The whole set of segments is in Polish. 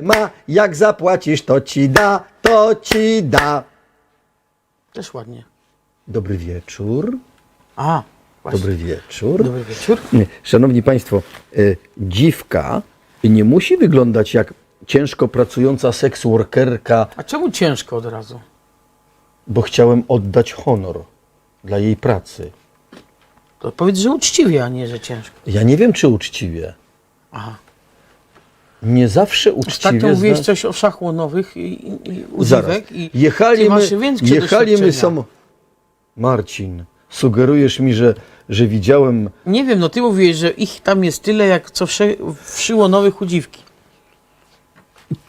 ma, jak zapłacisz, to ci da, to ci da. Też ładnie. Dobry wieczór. A, właśnie. Dobry wieczór. Dobry wieczór. Szanowni Państwo, y, dziwka nie musi wyglądać jak ciężko pracująca seksworkerka, A czemu ciężko od razu? bo chciałem oddać honor dla jej pracy. To powiedz, że uczciwie, a nie, że ciężko. Ja nie wiem, czy uczciwie. Aha. Nie zawsze uczciwie. Ostatnio mówiłeś zna- coś o szachłonowych i, i, i Jechali masz jechali my doświadczenia. samo... Marcin, sugerujesz mi, że, że widziałem... Nie wiem, no ty mówiłeś, że ich tam jest tyle, jak co wszy, wszyło nowych u dziwki.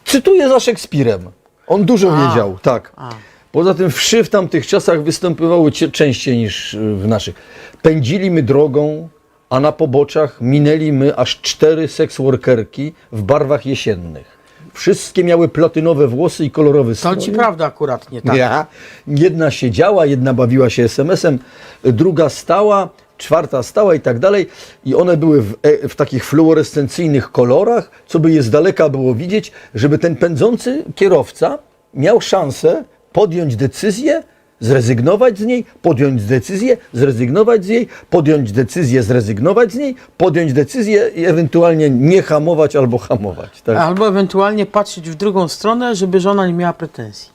Cytuję za Szekspirem. On dużo A. wiedział, tak. A. Poza tym wszy w tamtych czasach występowały cie- częściej niż y, w naszych. Pędzili my drogą, a na poboczach minęli my aż cztery seksworkerki w barwach jesiennych. Wszystkie miały platynowe włosy i kolorowy To stroje. ci prawda akurat nie tak. Ja. Jedna siedziała, jedna bawiła się SMS-em, druga stała, czwarta stała i tak dalej. I one były w, e, w takich fluorescencyjnych kolorach, co by je z daleka było widzieć, żeby ten pędzący kierowca miał szansę podjąć decyzję, zrezygnować z niej, podjąć decyzję, zrezygnować z niej, podjąć decyzję, zrezygnować z niej, podjąć decyzję i ewentualnie nie hamować albo hamować. Tak? Albo ewentualnie patrzeć w drugą stronę, żeby żona nie miała pretensji.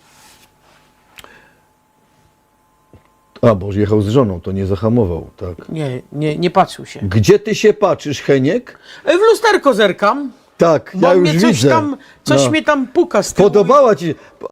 A, bo jechał z żoną, to nie zahamował. Tak. Nie, nie, nie patrzył się. Gdzie ty się patrzysz, Heniek? E, W lusterko zerkam, Tak, bo ja już mnie coś widzę. tam, coś No. mnie tam puka z tyłu. Podobała ci się.